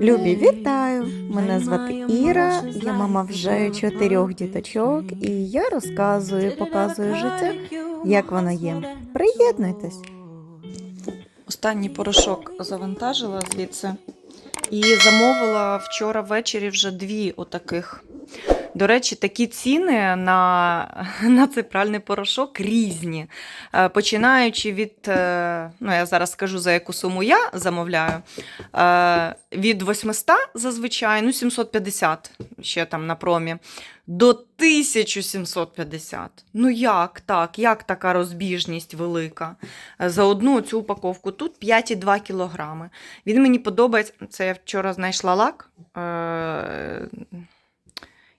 Любі, вітаю! Мене звати Іра, я мама вже чотирьох діточок, і я розказую, показую життя, як воно є. Приєднуйтесь. Останній порошок завантажила звідси і замовила вчора ввечері вже дві отаких. До речі, такі ціни на, на цей пральний порошок різні. Е, Починаючи від, е, ну я зараз скажу, за яку суму я замовляю, е, від 800 зазвичай, ну 750 ще там на промі, до 1750. Ну як так? Як така розбіжність велика? За одну цю упаковку тут 5,2 кілограми. Він мені подобається. Це я вчора знайшла лак.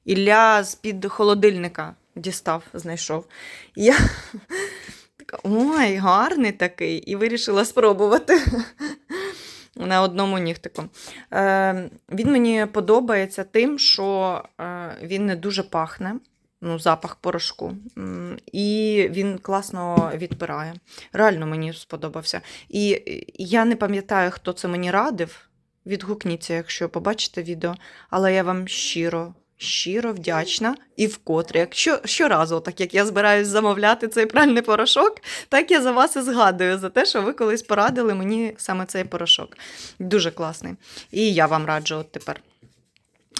Ілля з-під холодильника дістав, знайшов. І я така, ой, гарний такий, і вирішила спробувати на одному нігтику. Е, він мені подобається тим, що е, він не дуже пахне. Ну, запах порошку. І він класно відпирає. Реально мені сподобався. І я не пам'ятаю, хто це мені радив. Відгукніться, якщо побачите відео, але я вам щиро, щиро вдячна і вкотре. Якщо щоразу, так як я збираюсь замовляти цей пральний порошок, так я за вас і згадую за те, що ви колись порадили мені саме цей порошок. Дуже класний. І я вам раджу от тепер.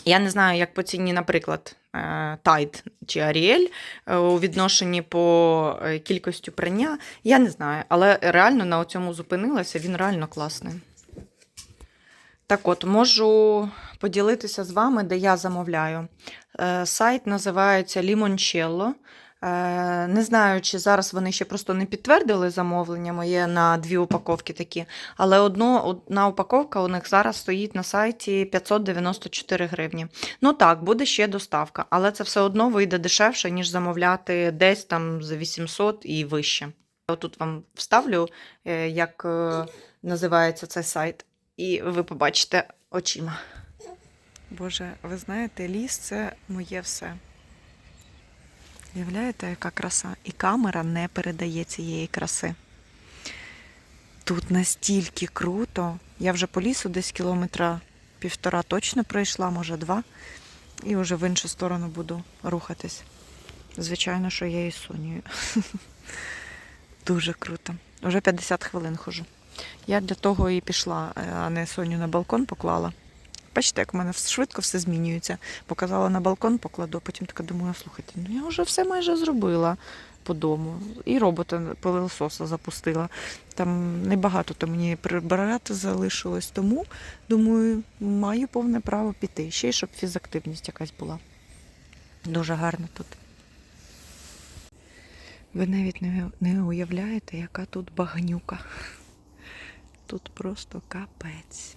Я не знаю, як по ціні, наприклад, е, Tide чи е, у відношенні по е, кількості прання. Я не знаю, але реально на цьому зупинилася, він реально класний. Так от, можу поділитися з вами, де я замовляю. Е, Сайт називається Limoncello. Е, Не знаю, чи зараз вони ще просто не підтвердили замовлення моє на дві упаковки такі, але одно, одна упаковка у них зараз стоїть на сайті 594 гривні. Ну так, буде ще доставка, але це все одно вийде дешевше, ніж замовляти десь там за 800 і вище. Отут вам вставлю, е, як називається цей сайт, і ви побачите очима. Боже, ви знаєте, ліс це моє все. Уявляєте, яка краса? І камера не передає цієї краси. Тут настільки круто. Я вже по лісу десь кілометра півтора точно пройшла, може два. І вже в іншу сторону буду рухатись. Звичайно, що я із Сонією. Дуже круто. Уже 50 хвилин хожу. Я для того і пішла, а не Соню на балкон поклала. Бачите, як в мене швидко все змінюється. Показала на балкон, покладу, потім така думаю, слухайте, ну я вже все майже зробила по дому. І робота пилососа запустила. Там небагато то мені прибирати залишилось, тому думаю, маю повне право піти. Ще й щоб фізактивність якась була. Дуже гарно тут. Ви навіть не уявляєте, яка тут багнюка. Тут просто капець.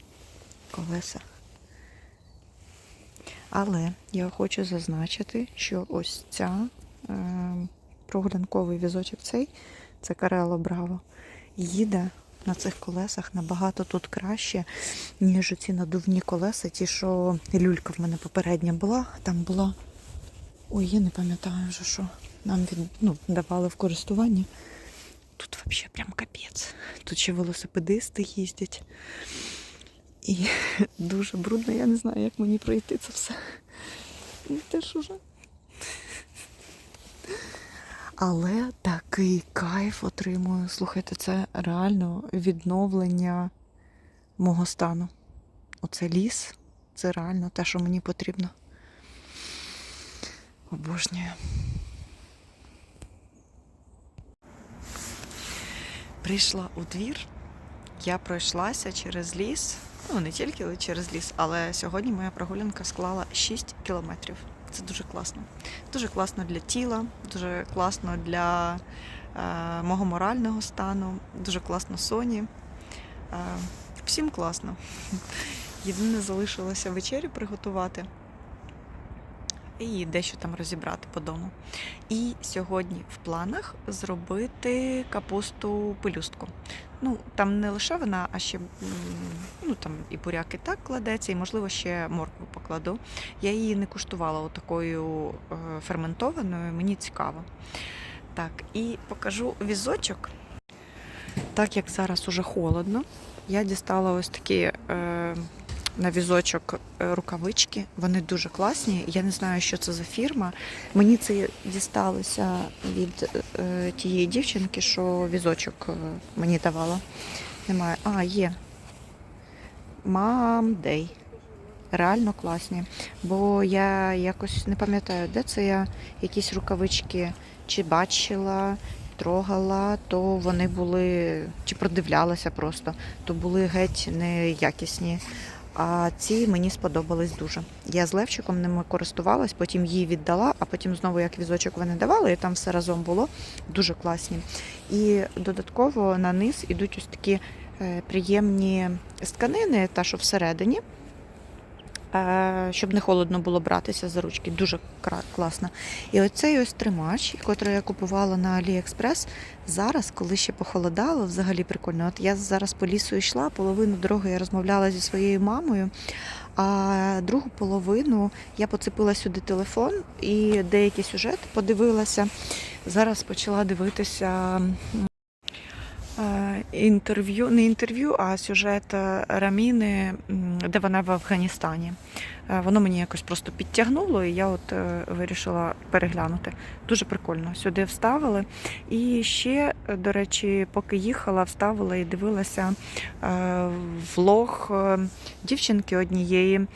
Колеса. Але я хочу зазначити, що ось ця е, прогулянковий візочок цей, це Карело Браво, їде на цих колесах набагато тут краще, ніж ці надувні колеса, ті, що люлька в мене попередня була. Там була. Ой, я не пам'ятаю вже що. Нам від, ну, давали в користування. Тут взагалі прям капець. Тут ще велосипедисти їздять. І дуже брудно, я не знаю, як мені пройти це все. І теж уже. Але такий кайф отримую. Слухайте, це реально відновлення мого стану. Оце ліс, це реально те, що мені потрібно. Обожнюю. Прийшла у двір, я пройшлася через ліс. Ну, не тільки через ліс, але сьогодні моя прогулянка склала 6 кілометрів. Це дуже класно. Дуже класно для тіла, дуже класно для е, мого морального стану, дуже класно Соні. Е, всім класно. Єдине залишилося вечерю приготувати і дещо там розібрати по дому. І сьогодні в планах зробити капусту пелюстку. Ну, там не лише вона, а ще ну, там і буряк і так кладеться, і, можливо, ще моркву покладу. Я її не куштувала отакою е, ферментованою, мені цікаво. Так, і покажу візочок. Так як зараз уже холодно, я дістала ось такі е, на візочок е, рукавички. Вони дуже класні. Я не знаю, що це за фірма. Мені це дісталося від е, тієї дівчинки, що візочок е, мені давала. Немає. А, є. Мам Дей. Реально класні. Бо я якось не пам'ятаю, де це я якісь рукавички чи бачила, трогала, то вони були, чи продивлялася просто, то були геть неякісні. А ці мені сподобались дуже. Я з Левчиком ними користувалась, потім її віддала, а потім знову як візочок вони давали, і там все разом було дуже класні. І додатково на низ ідуть ось такі е, приємні тканини, та що всередині. Е, Щоб не холодно було братися за ручки, дуже класно. І оцей ось тримач, який я купувала на AliExpress, зараз, коли ще похолодало, взагалі прикольно. От я зараз по лісу йшла, половину дороги я розмовляла зі своєю мамою, а другу половину я поцепила сюди телефон і деякі сюжети подивилася. Зараз почала дивитися інтерв'ю, не інтерв'ю, а сюжет е, Раміни, де вона в Афганістані. Е, Воно мені якось просто підтягнуло, і я от е, вирішила переглянути. Дуже прикольно. Сюди вставили. І ще, до речі, поки їхала, вставила і дивилася влог дівчинки однієї.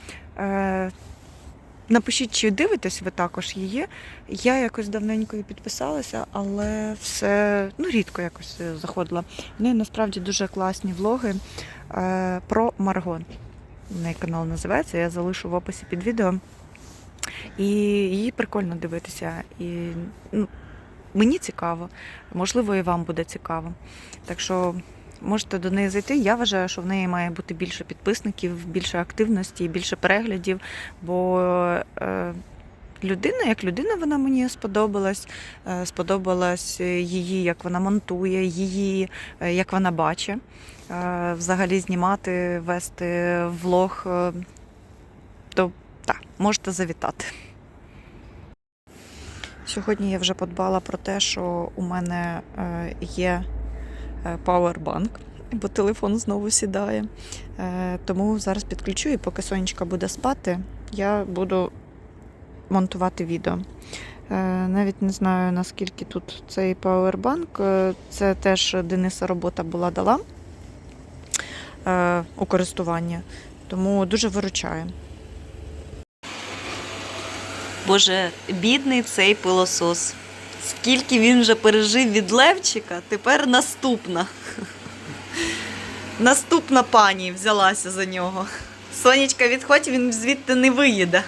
Напишіть, чи дивитесь ви також її. Я якось давненько і підписалася, але все ну, рідко якось е, заходила. В неї насправді дуже класні влоги е, про Маргон. В неї канал називається, я залишу в описі під відео. І її прикольно дивитися. І ну, мені цікаво, можливо, і вам буде цікаво. Так що можете до неї зайти. Я вважаю, що в неї має бути більше підписників, більше активності, більше переглядів. Бо е, людина, як людина, вона мені сподобалась. Е, сподобалась її, як вона монтує, її, е, як вона бачить. Взагалі знімати, вести влог. То так, можете завітати. Сьогодні я вже подбала про те, що у мене є пауербанк, бо телефон знову сідає. Е, Тому зараз підключу і поки сонечка буде спати, я буду монтувати відео. Е, Навіть не знаю наскільки тут цей пауербанк. Е, Це теж Дениса робота була дала е, у користування, тому дуже виручає. Боже, бідний цей пилосос. Скільки він вже пережив від Левчика, тепер наступна. Наступна пані взялася за нього. Сонечка, відходь, він звідти не виїде.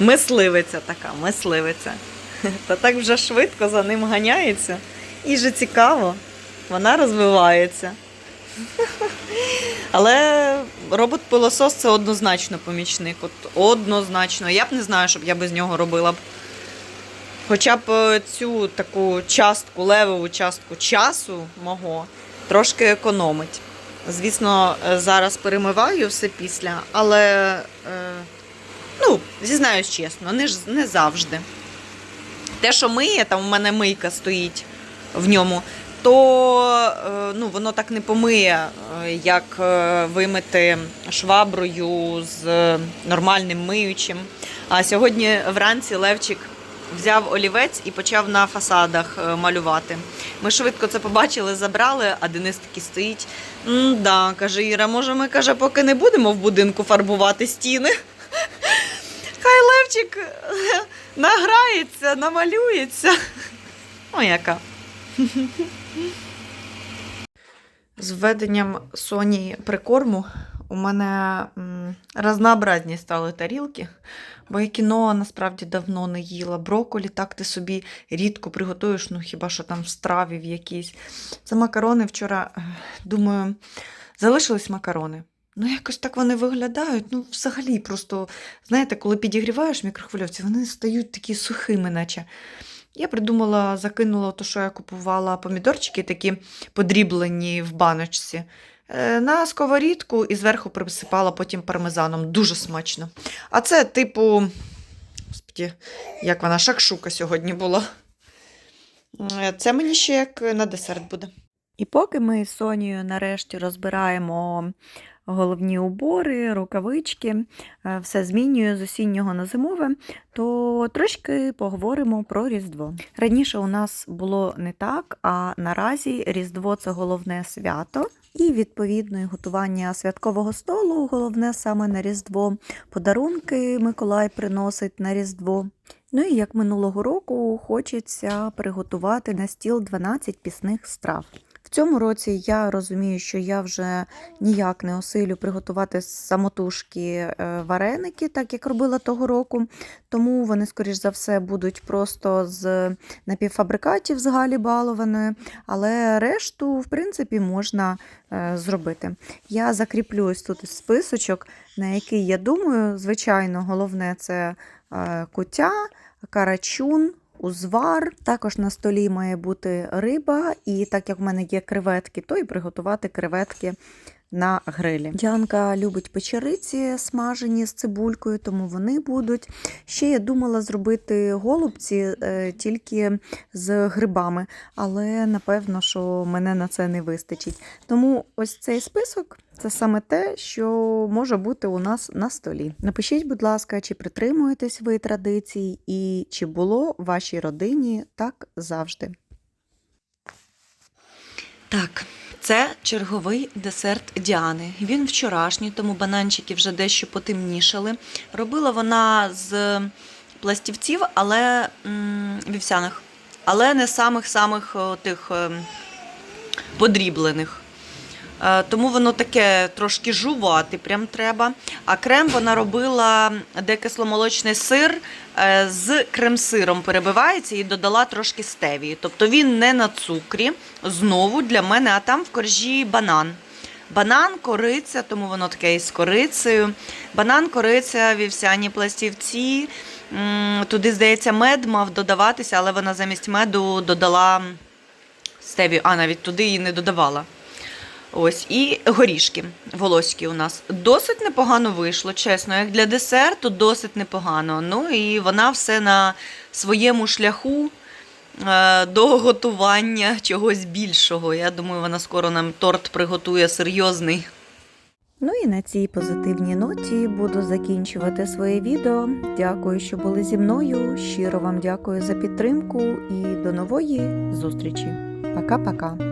Мисливиця така, мисливиця. Та так вже швидко за ним ганяється. І же цікаво, вона розвивається. Але робот-пилосос це однозначно помічник. От однозначно. Я б не знаю, щоб я без нього робила б. Хоча б е, цю таку частку, левову частку часу мого трошки економить. Звісно, е, зараз перемиваю все після, але е, ну, зізнаюсь чесно, не, не завжди. Те, що миє, там у мене мийка стоїть в ньому, то е, ну, воно так не помиє, е, як е, вимити шваброю з нормальним миючим. А сьогодні вранці Левчик взяв олівець і почав на фасадах малювати. Ми швидко це побачили, забрали, а Денис такий стоїть. Да, каже Іра, може, ми каже, поки не будемо в будинку фарбувати стіни. Хай Левчик награється, намалюється. О, яка. З введенням Соні прикорму у мене разнообразні стали тарілки, бо я кіно насправді давно не їла. Броколі так ти собі рідко приготуєш, ну хіба що там в страві в якійсь. Це макарони вчора, е, думаю, залишились макарони. Ну, якось так вони виглядають. Ну, взагалі, просто, знаєте, коли підігріваєш мікрохвильовці, вони стають такі сухими, наче. Я придумала, закинула те, що я купувала помідорчики, такі подріблені в баночці. е, На сковорідку і зверху присипала потім пармезаном. Дуже смачно. А це, типу, Господі, як вона шакшука сьогодні була. Е, Це мені ще як на десерт буде. І поки ми з Сонією нарешті розбираємо головні убори, рукавички, е, все змінює з осіннього на зимове, то трошки поговоримо про Різдво. Раніше у нас було не так, а наразі Різдво це головне свято. І відповідно і готування святкового столу головне саме на Різдво. Подарунки Миколай приносить на Різдво. Ну і як минулого року хочеться приготувати на стіл 12 пісних страв. Цьому році я розумію, що я вже ніяк не осилю приготувати самотужки е, вареники, так як робила того року. Тому вони, скоріш за все, будуть просто з напівфабрикатів з Галі Балованої, але решту, в принципі, можна е, зробити. Я закріплю ось тут списочок, на який я думаю, звичайно, головне це е, куття, карачун. Узвар, також на столі має бути риба, і так як в мене є креветки, то і приготувати креветки на грилі. Діанка любить печериці смажені з цибулькою, тому вони будуть. Ще я думала зробити голубці е, тільки з грибами, але напевно, що мене на це не вистачить. Тому ось цей список це саме те, що може бути у нас на столі. Напишіть, будь ласка, чи притримуєтесь ви традицій, і чи було в вашій родині так завжди. Так, це черговий десерт Діани. Він вчорашній, тому бананчики вже дещо потемнішали. Робила вона з пластівців, але м, вівсяних, але не самих-самих тих ем, подріблених. Е, Тому воно таке трошки жувати прям треба. А крем вона робила, де кисломолочний сир е, з крем-сиром перебивається і додала трошки стевії. Тобто він не на цукрі, знову для мене, а там в коржі банан. Банан, кориця, тому воно таке із корицею. Банан, кориця, вівсяні пластівці. Туди, здається, мед мав додаватися, але вона замість меду додала стевію. А, навіть туди її не додавала. Ось, і горішки волоські у нас. Досить непогано вийшло, чесно. Як для десерту, досить непогано. Ну і вона все на своєму шляху е, до готування чогось більшого. Я думаю, вона скоро нам торт приготує серйозний. Ну і на цій позитивній ноті буду закінчувати своє відео. Дякую, що були зі мною. Щиро вам дякую за підтримку і до нової зустрічі. Пока-пока.